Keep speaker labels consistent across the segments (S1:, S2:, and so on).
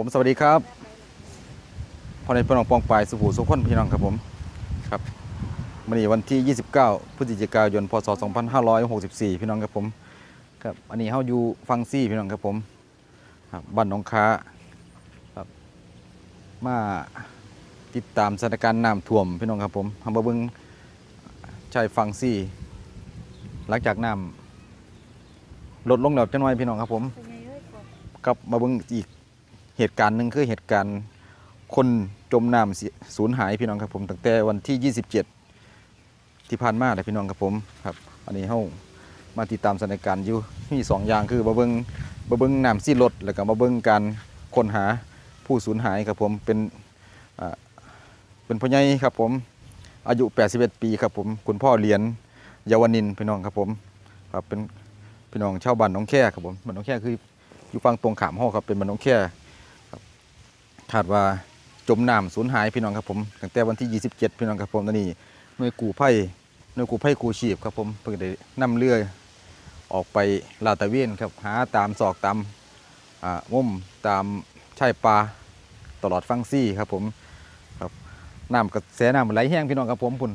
S1: ผมสวัสดีครับพอในพี่น้องปองปลายสุภูสุขคนพี่น้องครับผมครับวันนี้วันที่ 29 พฤศจิกายน พศ 2564 พี่น้องครับผมครับอันนี้เฮาอยู่ฟังซี่พี่น้องครับผมครับบ้านหนองค้าครับมาติดตามสถานการณ์น้ำท่วมพี่น้องครับผมทำมาเบิ่งชายฟังซี่ หลังจากน้ำลดลงแล้วจังน้อยพี่น้องครับผม
S2: กบ
S1: กลับมาเบิ่งอีก เหตุการณ์หนึ่งคือเหตุการณ์คนจมน้ำสูญหายพี่น้องครับผมตั้งแต่วันที่ 27 ที่ผ่านมาเลยพี่น้องครับผมครับอันนี้เฮามาติดตามสถานการณ์อยู่มีสองอย่างคือมาเบิงมาเบิงน้ำซีรถแล้วก็มาเบิงการค้นหาผู้สูญหายครับผมเป็นเป็นพ่อใหญ่ครับผมอายุ 81 ปีครับผมคุณพ่อเหรียญเยาวนินพี่น้องครับผมครับเป็นพี่น้องชาวบ้านหนองแค่ครับผมบ้านหนองแค่คืออยู่ฝั่งตรงขามห้องครับเป็นบ้านน้องแค่ คาดว่าจมน้ำสูญหายพี่น้องครับผมตั้งแต่วันที่ 27 พี่น้องครับผมตอนนี้หน่วยกู้ภัยหน่วยกู้ภัยกู้ชีพครับผมเพิ่งได้นำเรือออกไปลาตะเวนครับหาตามซอกตามอ่ามุมตามชายป่าตลอดฟังซี่ครับผมครับน้ำกระแสน้ำมันไหลแห้งพี่น้องครับผมพุ่น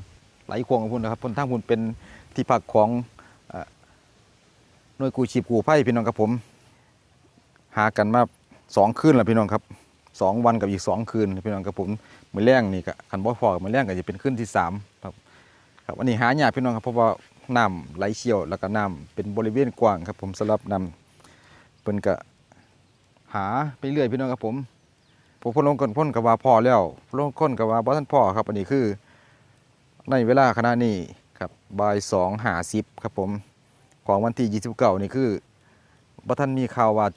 S1: ไหลควงกับพุ่นนะครับพุ่นทั้งพุ่นเป็นที่พักของอ่าหน่วยกู้ชีพกู้ภัยพี่น้องครับผม หากันมาสองคืนแล้วพี่น้องครับ สองวันกับอีกสองคืนพี่น้องครับผมมือแรงนี่ก็คันบ่พอมือแรงก็จะเป็นคืนที่สามครับครับอันนี้หายากพี่น้องครับเพราะว่าน้ำไหลเชี่ยวแล้วก็น้ำเป็นบริเวณกว้างครับ ผมสำหรับน้ำเพิ่นก็หาไปเรื่อยพี่น้องครับผมผมพ่นลงคนพ่นกับว่าพอแล้วพ่นลงคนกับว่าบ่ทันพ่อครับ อันนี้คือ ในเวลาขณะนี้ครับบ่ายสองหาสิบครับผม ของวันที่ยี่สิบเก้านี่คือบ่ทันมีข่าวว่า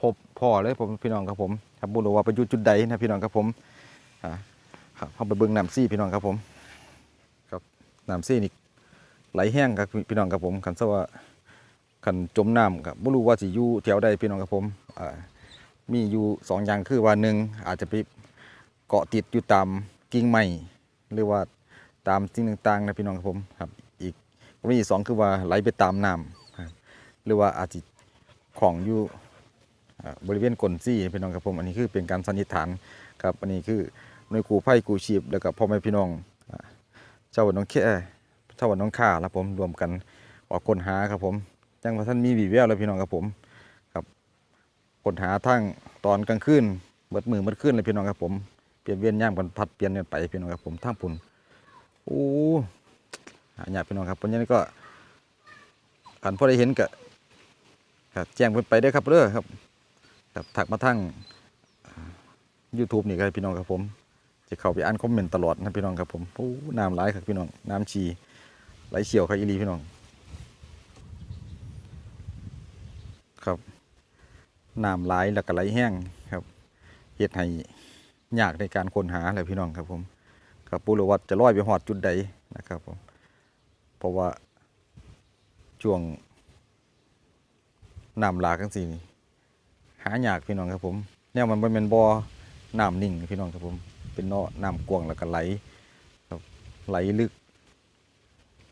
S1: พบพ่อเลยผมพี่น้องครับผมครับบุรุว่าไปอยู่จุดใดนะพี่น้องครับผมอ่าครับเข้าไปเบิ่งน้ำซี่พี่น้องครับผมครับน้ำซี่นี่ไหลแห้งครับพี่น้องครับผมคันซะว่าคันจมน้ำครับบ่รู้ว่าสิอยู่แถวใดพี่น้องครับผมอ่ามีอยู่สองอย่างคือว่าหนึ่งอาจจะไปเกาะติดอยู่ตามกิ่งไม้หรือว่าตามสิ่งต่างๆนะพี่น้องครับผมครับอีกก็มีสองคือว่าไหลไปตามน้ำหรือว่าอาจจะของอยู่ บริเวณก้นซี่พี่น้องครับผมอันนี้คือเป็นการสันนิษฐานครับอันนี้คือหน่วยกู้ภัยกู้ชีพแล้วก็พ่อแม่พี่น้องเจ้าวัดน้องแค่เจ้าวัดน้องข่าแล้วผมรวมกันออกค้นหาครับผมยังว่าท่านมีวีแววแล้วพี่น้องครับผมครับค้นหาทั้งตอนกลางคืนเบิดมือเบิดคืนเลยพี่น้องครับผมเปลี่ยนเวียนย่ามกันพัดเปลี่ยนกันไปพี่น้องครับผมทั้งปุ่นโอ้หายากพี่น้องครับเพราะฉะนั้นก็กันพอได้เห็นก็ก็แจ้งเพิ่นไปได้ครับเด้อครับ ครับถักมาทั้ง YouTube นี่ครับพี่น้องครับผม จะเข้าไปอ่านคอมเมนต์ตลอดนะพี่น้องครับผมโอ้น้ำไหลครับพี่น้องน้ำชีไหลเชี่ยวครับอีหลีพี่น้อง ครับน้ำไหลแล้วก็ไหลแห้งครับเฮ็ดให้ยากในการค้นหาเลยพี่น้องครับผมครับปุรวัตจะลอยไปหอดจุดใดนะครับผมเพราะว่าช่วงน้ำหลากทั้งสี่นี่ายากพี่น้องครับผมเนี่ยมันเป็นบ่อน้ำนิ่งพี่น้องครับผม เป็นเนาะน้ำกวางแล้วก็ไหลครับไหลลึก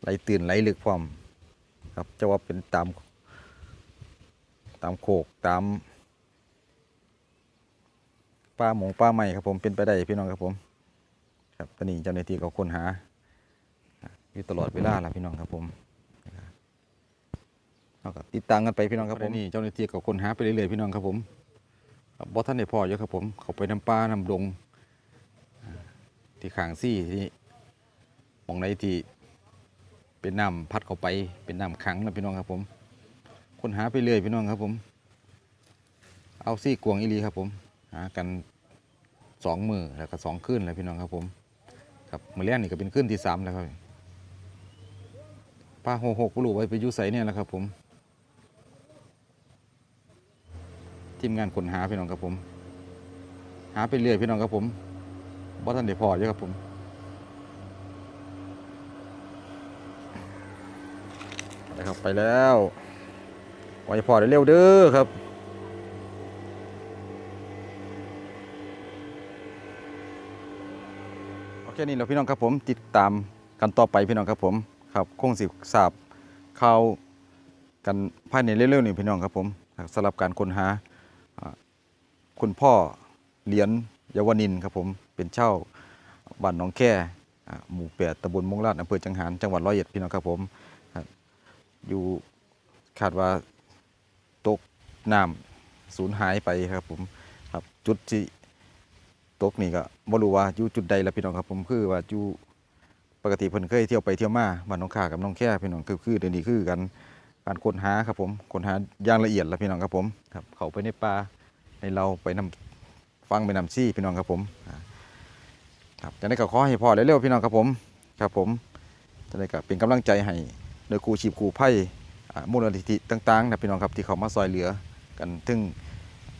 S1: ไหลตื่นไหลลึกพร้อมครับจะว่าเป็นตาม ตามโขกตามป้าหมงป้าใหม่ครับผมเป็นไปได้พี่น้องครับผมครับตอนนี้เจ้าหน้าที่ก็ค้นหาอยู่ตลอดเวลาแล่ะพี่น้องครับผม เอาก็ติดตามกันไปพี่น้องครับผมนี่เจ้าหน้าที่ก็ค้นหาไปเรื่อยๆพี่น้องครับผมบบ่ท่านได้พอเยอะครับผม เขาไปน้ำป่าน้ำดง ที่ขางซี่ที่มองในที่เป็นน้ำพัดเข้าไปเป็นน้ำขังนะพี่น้องครับผม คนหาไปเรื่อยพี่น้องครับผม เอาซี่กวงอีหลีครับผม หากันสองมือแล้วก็สองคืนเลยพี่น้องครับผมครับมือแรกนี่ก็เป็นคืนที่สามแล้วครับป้าโหกหกก็รู้ไว้ไปยุใสเนี่ยแหละครับผม ทีมงานค้นหาพี่น้องครับผม หาไปเรื่อยพี่น้องครับผมบ่ทันได้พอเยอะครับผมไปครับไปแล้วไว้พอได้เร็วเด้อครับโอเคนี่เราพี่น้องครับผมติดตามกันต่อไปพี่น้องครับผมครับคงสิทราบข่าวกันภายในเร็วๆนี้พี่น้องครับผมสำหรับการค้นหา คุณพ่อเหรียญเยาวนินครับผมเป็นเช่าบ้านหนองแค่หมู่แปดตำบลมงลาดอำเภอจังหารจังหวัดร้อยเอ็ดพี่น้องครับผมอยู่คาดว่าตกน้ำสูญหายไปครับผมครับจุดที่ตกนี่ก็บ่รู้ว่าอยู่จุดใดแล้วพี่น้องครับผมคือว่าอยู่ปกติเพิ่นเคยเที่ยวไปเที่ยวมาบ้านหน้องข่ากับน้องแค่พี่น้องคือคือเดี๋ยวนี้คือกันการค้นหาครับผมค้นหาอย่างละเอียดแล้วพี่น้องครับผมครับเขาไปในป่า ในเราไปนำฟังไปนำซี่พี่น้องครับผมครับจะได้ก็ขอให้พ่อเร็วๆพี่น้องครับผมครับผมจะได้ก็เป็นกำลังใจให้โดยครูชีพครูไพ่มูลนิธิต่างๆนะพี่น้องครับที่เขามาซอยเหลือกันถึง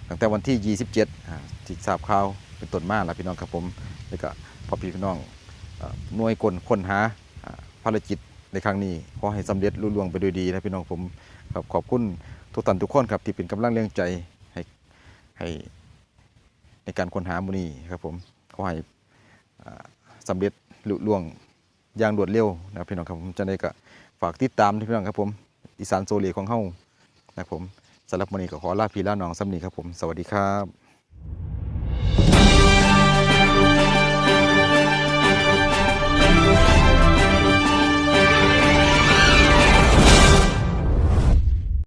S1: ตั้งแต่วันที่ 27อ่าที่ทราบข่าวเป็นต้นมาแล้วพี่น้องครับผมแล้วก็พ่อพี่พี่น้องหน่วยกลค้นหาภารกิจในครั้งนี้ขอให้สำเร็จลุล่วงไปด้วยดีนะพี่น้องผมครับขอบคุณทุกท่านทุกคนครับที่เป็นกำลังแรงใจ ให้ในการค้นหามูนีครับผมขอให้สำเร็จลุล่วงอย่างรวดเร็วนะครับพี่น้องครับผมจะได้ก็ฝากติดตามที่พี่น้องครับผมอีสานโซเลีของเฮานะครับผมสำหรับมูนีก็ขอลาพี่ลาน้องสำนีครับผม สวัสดีครับ